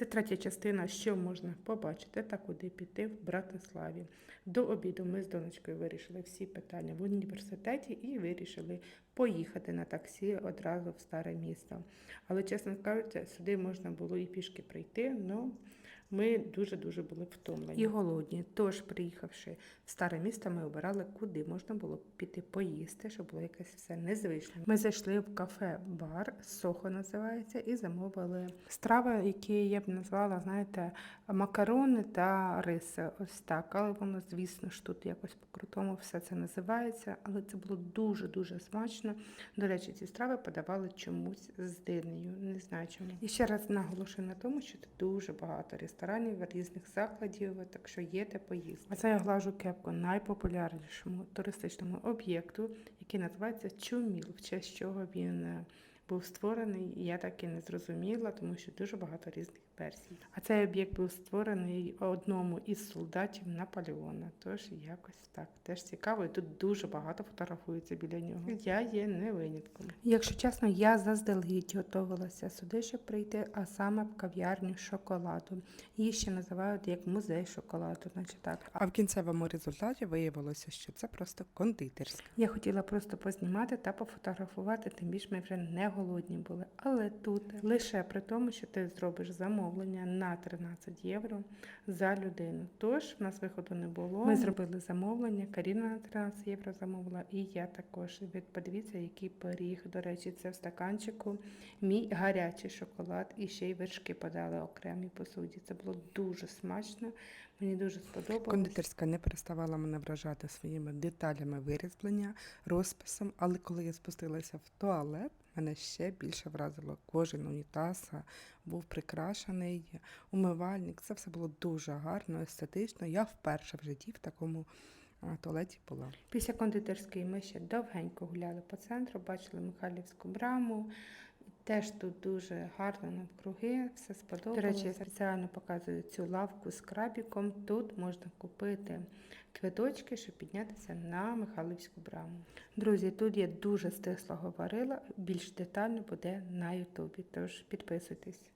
Це третя частина, що можна побачити та куди піти в Братиславі. До обіду ми з донечкою вирішили всі питання в університеті і вирішили поїхати на таксі одразу в старе місто. Але, чесно кажучи, сюди можна було і пішки прийти, але ми дуже-дуже були втомлені і голодні. Тож, приїхавши в старе місто, ми обирали, куди можна було піти поїсти, щоб було якесь все незвичне. Ми зайшли в кафе-бар, Сохо називається, і замовили страви, які я б назвала, знаєте, макарони та риси. Ось так. Але воно, звісно ж, тут якось по-крутому все це називається. Але це було дуже-дуже смачно. До речі, ці страви подавали чомусь з динею. Не знаю чому. І ще раз наголошую на тому, що тут дуже багато ресторанів, різних закладів, так що є де поїсти. А це я глажу кепку найпопулярнішому туристичному об'єкту, який називається Чуміл, в честь чого він е, був створений. Я так і не зрозуміла, тому що дуже багато різних версій. А цей об'єкт був створений одному із солдатів Наполеона. Тож якось так теж цікаво. І тут дуже багато фотографується біля нього. Я є не винятком. Якщо чесно, я заздалегідь готувалася сюди, щоб прийти, а саме в кав'ярню шоколаду. Її ще називають як музей шоколаду, наче так. А в кінцевому результаті виявилося, що це просто кондитерська. Я хотіла просто познімати та пофотографувати, тим більше ми вже не голодні були. Але тут лише при тому, що ти зробиш замовлення на 13 євро за людину. Тож в нас виходу не було. Ми зробили замовлення. Каріна на 13 євро замовила, і я також. Ви подивіться, який пиріг. До речі, це в стаканчику. Мій гарячий шоколад і ще й вершки подали окремі посуді. Це було дуже смачно. Мені дуже сподобалось. Кондитерська не переставала мене вражати своїми деталями вирізблення, розписом, але коли я спустилася в туалет, мене ще більше вразило. Кожен унітаз був прикрашений, умивальник. Це все було дуже гарно, естетично. Я вперше в житті в такому а, туалеті була. Після кондитерської ми ще довгенько гуляли по центру, бачили Михайлівську браму. Теж тут дуже гарно навкруги, все сподобалося. До речі, я спеціально показую цю лавку з крабіком. Тут можна купити квиточки, щоб піднятися на Михайлівську браму. Друзі, тут я дуже стисло говорила, більш детально буде на Ютубі, тож підписуйтесь.